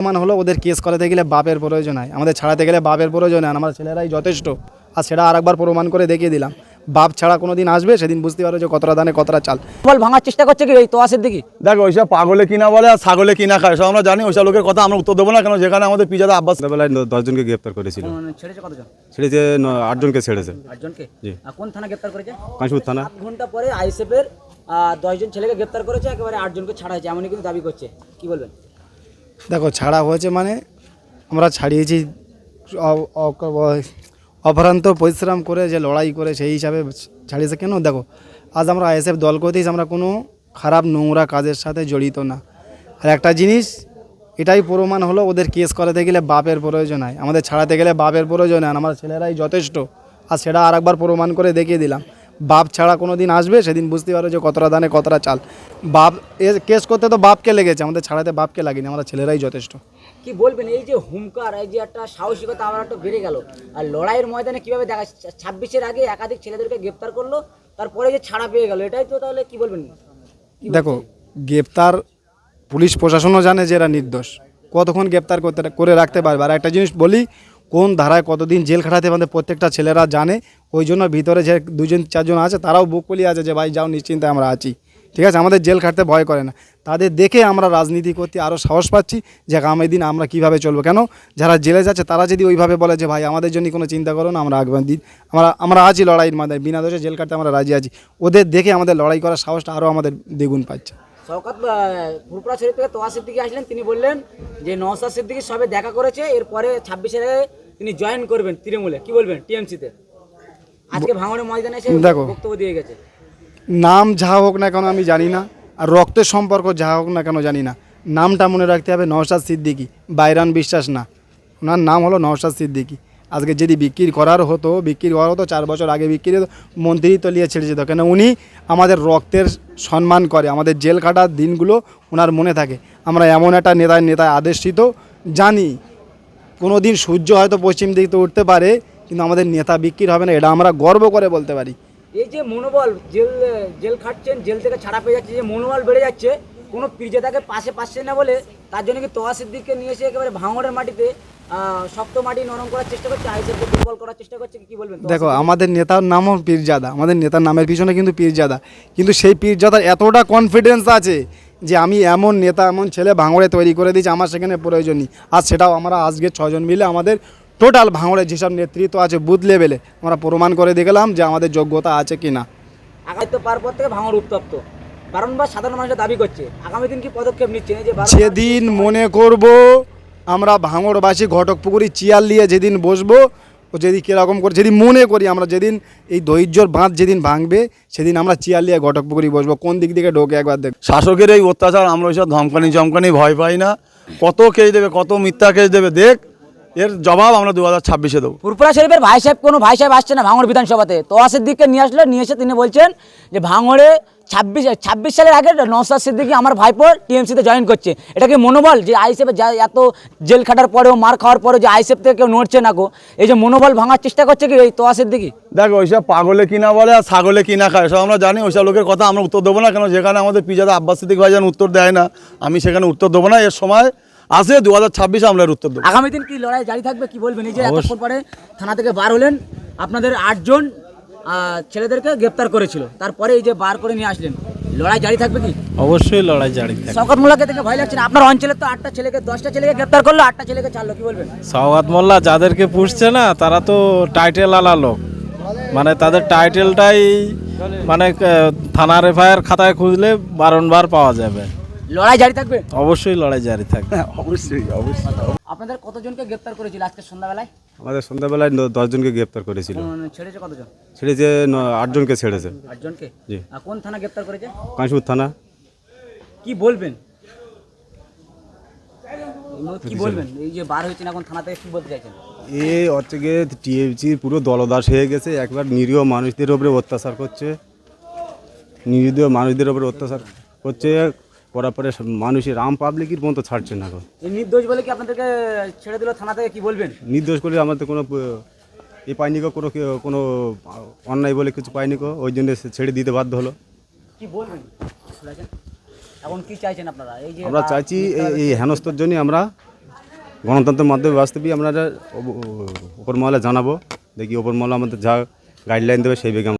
প্রমাণ হলো ওদের কেস করাতে গেলে বাপের প্রয়োজন হয়। আমাদের ছাড়াতে গেলে বাপের প্রয়োজন হয়। আমার ছেলেরাই যথেষ্ট। আর সেটা আরেকবার প্রমাণ করে দেখিয়ে দিলাম। বাপ ছাড়া কোনো দিন আসবে সেদিন বুঝতে পারো যে কতটা দানে কতটা চাল। বল ভাঙার চেষ্টা করছে কি এই তোয়াশের দিকে? দেখ ওইসব পাগলে কিনা বলে আর ছাগলে কিনা খায় সব আমরা জানি ওইসব লোকের কথা আমরা উত্তর দেবো না কেন? যেখানে আমাদের পিজাদা আব্বাস ছোটবেলায় ন- দশজনকে গ্রেপ্তার করেছিল। ছেড়েছে কতজন? ছেড়েছে আটজনকে ছেড়েছে। আটজনকে? জি। আর কোন থানা গ্রেপ্তার করেছে? কাশপুর থানা। আট ঘণ্টা পরে আইএসএফের দশজন ছেলেকে গ্রেপ্তার করেছে একেবারে আটজনকে ছাড়া হয়েছে এমনই কিন্তু দাবি করছে। কি বলবেন? দেখো, ছাড়া হয়েছে মানে আমরা ছাড়িয়েছি অপরান্ত পরিশ্রম করে যে লড়াই করে সেই হিসাবে ছাড়িয়েছে। কেন? দেখো, আজ আমরা আইএসএফ দল করতেছি আমরা কোনো খারাপ নোংরা কাজের সাথে জড়িত না। আর একটা জিনিস, এটাই প্রমাণ হলো ওদের কেস করাতে গেলে বাপের প্রয়োজন হয়। আমাদের ছাড়াতে গেলে বাপের প্রয়োজন হয়। আমার ছেলেরাই যথেষ্ট। আর সেটা আরেকবার প্রমাণ করে দেখিয়ে দিলাম। বাপ ছাড়া কোনো দিন আসবে? সেদিন বুঝতে পারো যে কতটা দানে কতটা চাল। বাপ কেস করতে তো বাপকে লেগেছে আমাদের ছাড়াতে বাপকে লাগেনি আমরা ছেলেরাই যথেষ্ট। কি বলবেন এই যে হুমকার এই যে একটা সাহসিকতা আবার একটা বেড়ে গেল। আর লড়াইয়ের ময়দানে কীভাবে দেখা ছাব্বিশের আগে একাধিক ছেলেদেরকে গ্রেপ্তার করল তারপরে যে ছাড়া পেয়ে গেল এটাই তো তাহলে কি বলবেন? দেখো গ্রেপ্তার পুলিশ প্রশাসনও জানে যে এরা নির্দোষ। কতক্ষণ গ্রেপ্তার করতে করে রাখতে পারবে? আর একটা জিনিস বলি কোন ধারায় কতদিন জেল খাটাতে পারবে প্রত্যেকটা ছেলেরা জানে। ওই জন্য ভিতরে যে দুজন, চারজন আছে, তারাও বুক কলি আছে যে, ভাই, যাও, নিশ্চিন্তে আমরা আছি। ঠিক আছে? আমাদের জেল খাটতে ভয় করে না। তাদের দেখে আমরা রাজনীতি করতে আরও সাহস পাচ্ছি যে, আগামী দিন আমরা কীভাবে চলবো? কেন? যারা জেলে যাচ্ছে, তারা যদি ওইভাবে বলে যে, ভাই, আমাদের জন্য কোনো চিন্তা করো না, আমরা আগামী দিন আমরা আমরা আছি লড়াইয়ের মাথায়। বিনা দোষে জেল কাটতে আমরা রাজি আছি। ওদের দেখে আমাদের লড়াই করার সাহসটা আরও আমাদের দ্বিগুণ পাচ্ছে। থেকে তোয়া সিদ্দিকি আসলেন। তিনি বললেন যে নওসাদ সিদ্দিকি সবে দেখা করেছে, এরপরে ছাব্বিশের আগে তিনি জয়েন করবেন তৃণমূলে। কি বলবেন টিএমসিতে? আজকে ভাঙড়ের ময়দানে এসে দেখো। বক্তব্য দিয়ে গেছে। নাম যা হোক না কেন আমি জানি না আর রক্তের সম্পর্ক যা হোক না কেন জানি না। নামটা মনে রাখতে হবে নওশাদ সিদ্দিকি বাইরান বিশ্বাস না। ওনার নাম হলো নওশাদ সিদ্দিকি। আজকে যদি বিক্রি করার হতো বিক্রি করার হতো চার বছর আগে বিক্রি হতো মন্ত্রী তো নিয়ে ছেড়ে যেত। কেন উনি আমাদের রক্তের সম্মান করে আমাদের জেল কাটার দিনগুলো ওনার মনে থাকে। আমরা এমন একটা নেতায় নেতায় আদেশিত জানি কোনো দিন সূর্য হয়তো পশ্চিম দিকে উঠতে পারে কিন্তু আমাদের নেতা বিক্রি হবে না এটা আমরা গর্ব করে বলতে পারি। এই যে মনোবল জেল জেল খাটছেন জেল থেকে ছাড়া পেয়ে যাচ্ছে যে মনোবল বেড়ে যাচ্ছে কোনো পীরজাদাকে পাশে পাচ্ছে না বলে তার জন্য কি তোয়া সিদ্দিককে নিয়ে এসে একেবারে ভাঙড়ের মাটিতে শক্ত মাটি নরম করার চেষ্টা করছে আইসেফকে দুর্বল করার চেষ্টা করছে কি বলবেন দেখো আমাদের নেতার নামও পীরজাদা আমাদের নেতার নামের পিছনে কিন্তু পীরজাদা কিন্তু সেই পীরজাদার এতটা কনফিডেন্স আছে যে আমি এমন নেতা এমন ছেলে ভাঙড়ে তৈরি করে দিয়েছি আমার সেখানে প্রয়োজন নেই। আর সেটাও আমরা আজকে ছজন মিলে আমাদের টোটাল ভাঙড়ে যেসব নেতৃত্ব আছে বুথ লেভেলে আমরা প্রমাণ করে দেখলাম যে আমাদের যোগ্যতা আছে কি না। আগামী তো পার পর থেকে ভাঙড় উত্তপ্ত। বারংবার সাধারণ মানুষের দাবি করছে আগামী দিন কি পদক্ষেপ বারংবার- যেদিন মনে করব আমরা ভাঙড়বাসী ঘটকপুকুরি চেয়ার নিয়ে যেদিন বসবো ও যদি কীরকম করে যেদিন মনে করি আমরা, যেদিন এই ধৈর্যর বাঁধ যেদিন ভাঙবে, সেদিন আমরা চেয়ার নিয়ে ঘটকপুকুরি বসবো। কোন দিক থেকে ঢোকে একবার দেখ। শাসকের এই অত্যাচার, আমরা ওই ওইসব ধমকানি চমকানি ভয় পাই না। কত কেস দেবে, কত মিথ্যা কেস দেবে, দেখ। এর জবাব আমরা দু হাজার ছাব্বিশে দেবো। ফুরপুরা শরীফের ভাই সাহেব কোনো ভাই সাহেব আসছে না ভাঙড় বিধানসভাতে। তোয়া সিদ্দিককে নিয়ে আসলো নিয়ে এসে তিনি বলছেন যে ভাঙড়ে ছাব্বিশ ছাব্বিশ সালের আগে নওসাদ সিদ্দিকি আমার ভাইপো টিএমসিতে জয়েন করছে। এটা কি মনোবল যে আইসেফে যা এত জেল খাটার পরেও মার খাওয়ার পরেও যে আইসেফ থেকে কেউ নড়ছে না গো? এই যে মনোবল ভাঙার চেষ্টা করছে কি এই তোয়া সিদ্দিকি দেখ ওইসব পাগলে কিনা বলে আর ছাগলে কিনা খায় সব আমরা জানি ওইসব লোকের কথা আমরা উত্তর দেবো না কেন? যেখানে আমাদের পিজাদা আব্বাস সিদ্দিক ভাইজান উত্তর দেয় না আমি সেখানে উত্তর দেবো না। এর সময় আসে দু হাজার ছাব্বিশে আমরা উত্তর দেবো। আগামী দিন কি লড়াই জারি থাকবে কি বলবেন? এই যে এতক্ষণ পরে থানা থেকে বার হলেন আপনাদের আটজন ছেলেদেরকে গ্রেপ্তার করেছিল। তারপরে এই যে বার করে নিয়ে আসলেন লড়াই জারি থাকবে কি? অবশ্যই লড়াই জারি থাকে শওকত মোল্লাকে দেখে ভয় লাগছে না। আপনার অঞ্চলে তো আটটা ছেলেকে দশটা ছেলেকে গ্রেপ্তার করল আটটা ছেলেকে ছাড়লো কি বলবেন? সওগাত মোল্লা যাদেরকে পুষছে না তারা তো টাইটেল আলা লোক মানে তাদের টাইটেলটাই মানে থানার এফআইআর খাতায় খুঁজলে বারংবার পাওয়া যাবে। লড়াই জারি থাকবে? অবশ্যই লড়াই জারি থাকবে। অবশ্যই অবশ্যই। আপনাদের কতজনকে গ্রেপ্তার করেছিল আজকে সন্ধ্যাবেলায়? আমাদের সন্ধ্যাবেলায় দশজনকে গ্রেপ্তার করেছিল। ছেড়েছে কতজন? ছেড়েছে আটজনকে ছেড়েছে। আটজনকে? জি। কোন থানা গ্রেপ্তার করেছে? কাশপুর থানা। কি বলবেন? এই মুহূর্তে কি বলবেন? এই যে বার হয়েছেন এখন থানা থেকে কি বলতে চাইছেন? এ হচ্ছে গিয়ে টিএমসির পুরো দলদাস হয়ে গেছে। একবার নিরীহ মানুষদের উপরে অত্যাচার করছে। নিরীহ মানুষদের উপরে অত্যাচার করছে। করার পরে মানুষের আম পাবলিকের মতো ছাড়ছে না এই নির্দোষ বলে কি আপনাদেরকে ছেড়ে দিল থানা থেকে কি বলবেন? নির্দোষ করে আমাদের কোনো এ পাইনি কোনো কোনো অন্যায় বলে কিছু পাইনি ওই জন্য ছেড়ে দিতে বাধ্য হলো। কি বলবেন? এখন কি চাইছেন আপনারা? এই যে আমরা চাইছি এই- এই হেনস্তর জন্য আমরা গণতন্ত্রের মাধ্যমে বাস্তবে আমরা ওপর মহলে জানাব দেখি ওপর মহলে আমাদের যা গাইডলাইন দেবে সেই বেগে